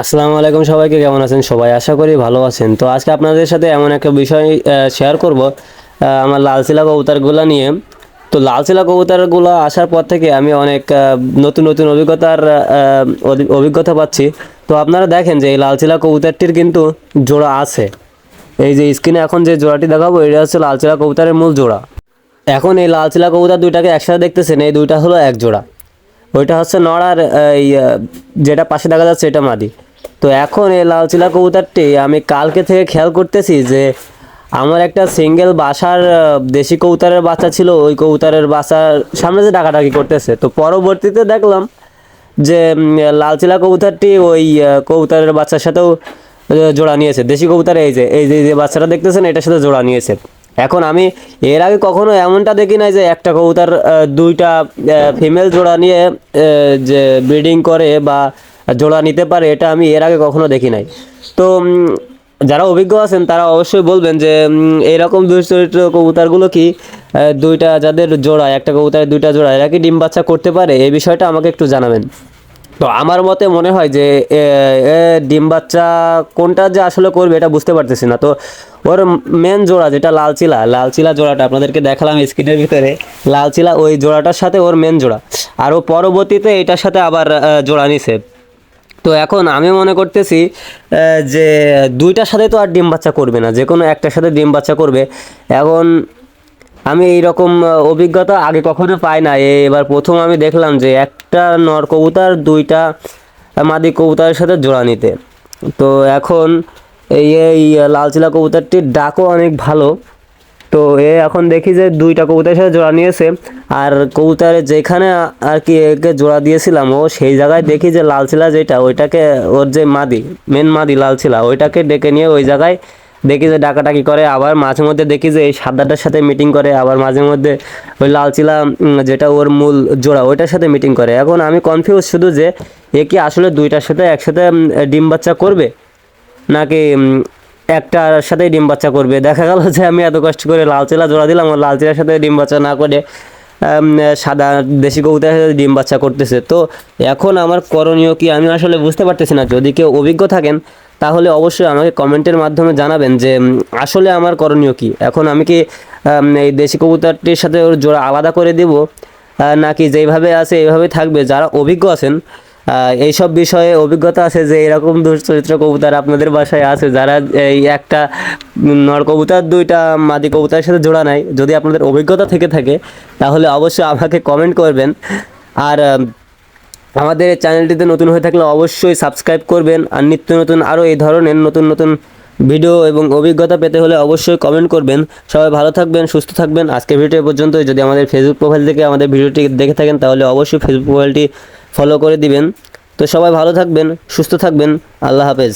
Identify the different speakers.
Speaker 1: আসসালামু আলাইকুম সবাইকে, কেমন আছেন? সবাই আশা করি ভালো আছেন। তো আজকে আপনাদের সাথে এমন একটা বিষয় শেয়ার করব। আমার লালচিলা কবুতরগুলো নিয়ে। তো লালচিলা কবুতরগুলো আসার পর থেকে আমি অনেক নতুন নতুন অভিজ্ঞতার অভিজ্ঞতা পাচ্ছি। তো আপনারা দেখেন যে এই লালচিলা কবুতরটির কিন্তু জোড়া আছে। এই যে স্ক্রিনে এখন যে জোড়াটি দেখাবো, এটা হচ্ছে লালচিলা কবুতরের মূল জোড়া। এখন এই লালচিলা কবুতর দুইটাকে একসাথে দেখতেছেন, এই দুইটা হলো এক জোড়া। ওইটা হচ্ছে নড় আর এই যেটা পাশে দেখা যাচ্ছে, এটা মাদি। তো এখন এই লালচিলা কবুতরটি আমি কালকে থেকে খেয়াল করতেছি যে আমার একটা সিঙ্গেল বাসার দেশি কবুতরের বাচ্চা ছিল, ওই কবুতরের বাসার সামনে যে ডাকাডাকি করতেছে। তো পরবর্তীতে দেখলাম যে লালচিলা কবুতরটি ওই কবুতরের বাচ্চার সাথেও জোড়া নিয়েছে। দেশি কবুতর এই যে এই যে বাচ্চাটা দেখতেছেন, এটার সাথে জোড়া নিয়েছে। এখন আমি এর আগে কখনো এমনটা দেখি নাই যে, একটা কবুতর দুইটা ফিমেল জোড়া নিয়ে যে ব্রিডিং করে বা জোড়া নিতে পারে, এটা আমি এর আগে কখনো দেখি নাই। তো যারা অভিজ্ঞ আছেন, তারা অবশ্যই বলবেন যে এরকম দুশ্চরিত্র কবুতরগুলো কি দুইটা যাদের জোড়া, একটা কবুতরের দুইটা জোড়া, এরা কি ডিম বাচ্চা করতে পারে? এই বিষয়টা আমাকে একটু জানাবেন। তো আমার মতে মনে হয় যে ডিম বাচ্চা কোনটা যে আসলে করবে এটা বুঝতে পারতেছি না। তো, ওর মেন জোড়া যেটা লাল চিলা লাল চিলা জোড়াটা আপনাদেরকে দেখালাম স্ক্রিনের ভিতরে, লাল চিলা ওই জোড়াটার সাথে ওর মেন জোড়া। আর ও পরবর্তীতে এটার সাথে আবার জোড়া নিছে। তো এখন আমি মনে করতেছি যে দুইটার সাথে তো আর ডিম বাচ্চা করবে না, যে কোনো একটার সাথে ডিম বাচ্চা করবে। এখন আমি এইরকম অভিজ্ঞতা আগে কখনো পাই না এবার প্রথম আমি দেখলাম যে একটা নর কবুতর, দুইটা মাদি কবুতরের সাথে জোড়া নিতে। তো এখন এই লালচিলা কবুতরটির ডাকও অনেক ভালো। তো এ এখন দেখি যে দুইটা কবুতরের সাথে জোড়া নিয়েছে। আর কবুতরের যেখানে আর কি একে জোড়া দিয়েছিলাম, ও সেই জায়গায় দেখি যে লালচিলা যেটা, ওইটাকে ওর যে মাদি মেন মাদি লালচিলা ওইটাকে ডেকে নিয়ে ওই জায়গায় দেখি যে ডাকাডাকি করে। আবার মাঝে মধ্যে দেখি যে এই সাদাটার সাথে মিটিং করে, আবার মাঝে মধ্যে ওই লালচিলা যেটা ওর মূল জোড়া, ওইটার সাথে মিটিং করে। এখন আমি কনফিউজ শুধু যে এ কি আসলে দুইটার সাথে একসাথে ডিম বাচ্চা করবে? নাকি একটার সাথেই ডিম বাচ্চা করবে। দেখা গেল যে আমি এত কষ্ট করে লাল চিলা জোড়া দিলাম লাল চিলার সাথে ডিম বাচ্চা না করে সাদা দেশি কবুতরের সাথে ডিম বাচ্চা করতেছে। তো এখন আমার করণীয় কি আমি আসলে বুঝতে পারতেছি না। যদি কেউ অভিজ্ঞ থাকেন, তাহলে অবশ্যই আমাকে কমেন্টের মাধ্যমে জানাবেন যে আসলে আমার করণীয় কি? এখন আমি কি এই দেশি কবুতরটির সাথে ওর জোড়া আলাদা করে দিব? নাকি যেইভাবে আছে, এইভাবে থাকবে? যারা অভিজ্ঞ আছেন এইসব বিষয়ে অভিজ্ঞতা আছে যে এরকম দুশ্চরিত্র কবুতর আপনাদের বাসায় আছে, যারা এই একটা নর কবুতর, দুইটা মাদি কবুতরের সাথে জোড়া নাই। যদি আপনাদের অভিজ্ঞতা থেকে থাকে, তাহলে অবশ্যই আমাকে কমেন্ট করবেন। আর আমাদের চ্যানেলটিতে নতুন হয়ে থাকলে অবশ্যই সাবস্ক্রাইব করবেন। আর নিত্য নতুন আরও এই ধরনের নতুন নতুন ভিডিও এবং অভিজ্ঞতা পেতে হলে অবশ্যই কমেন্ট করবেন। সবাই ভালো থাকবেন, সুস্থ থাকবেন। আজকের ভিডিও পর্যন্ত যদি আমাদের ফেসবুক প্রোফাইল থেকে আমাদের ভিডিওটি দেখে থাকেন, তাহলে অবশ্যই ফেসবুক প্রোফাইলটি ফলো করে দিবেন। তো সবাই ভালো থাকবেন সুস্থ থাকবেন। আল্লাহ হাফেজ।